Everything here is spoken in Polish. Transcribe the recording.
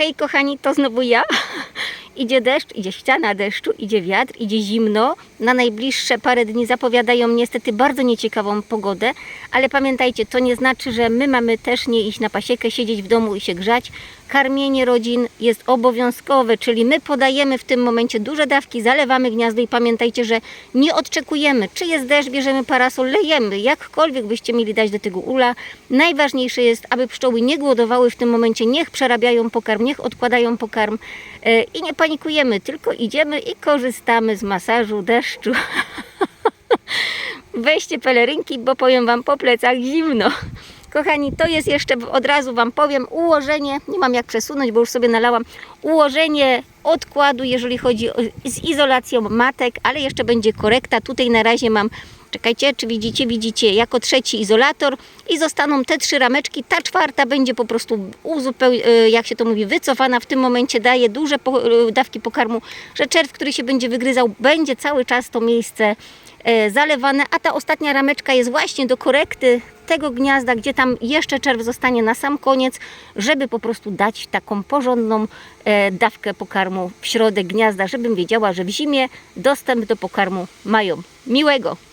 Hej kochani, to znowu ja. Idzie deszcz, idzie ściana deszczu, idzie wiatr, idzie zimno. Na najbliższe parę dni zapowiadają niestety bardzo nieciekawą pogodę, ale pamiętajcie, to nie znaczy, że my mamy też nie iść na pasiekę, siedzieć w domu i się grzać. Karmienie rodzin jest obowiązkowe, czyli my podajemy w tym momencie duże dawki, zalewamy gniazdo i pamiętajcie, że nie odczekujemy, czy jest deszcz, bierzemy parasol, lejemy, jakkolwiek byście mieli dać do tego ula. Najważniejsze jest, aby pszczoły nie głodowały w tym momencie, niech przerabiają pokarm, niech odkładają pokarm e, i nie panikujemy, tylko idziemy i korzystamy z masażu deszczu. Weźcie pelerynki, bo powiem Wam po plecach zimno. Kochani, to jest jeszcze, od razu Wam powiem, ułożenie, nie mam jak przesunąć, bo już sobie nalałam, ułożenie odkładu, jeżeli chodzi o, z izolacją matek, ale jeszcze będzie korekta. Tutaj na razie mam, czekajcie, czy widzicie, widzicie, jako trzeci izolator i zostaną te trzy rameczki. Ta czwarta będzie po prostu uzupeł, e, jak się to mówi, wycofana. W tym momencie daje duże e, dawki pokarmu, że czerw, który się będzie wygryzał, będzie cały czas to miejsce e, zalewane, a ta ostatnia rameczka jest właśnie do korekty tego gniazda, gdzie tam jeszcze czerw zostanie na sam koniec, żeby po prostu dać taką porządną dawkę pokarmu w środek gniazda, żebym wiedziała, że w zimie dostęp do pokarmu mają. Miłego!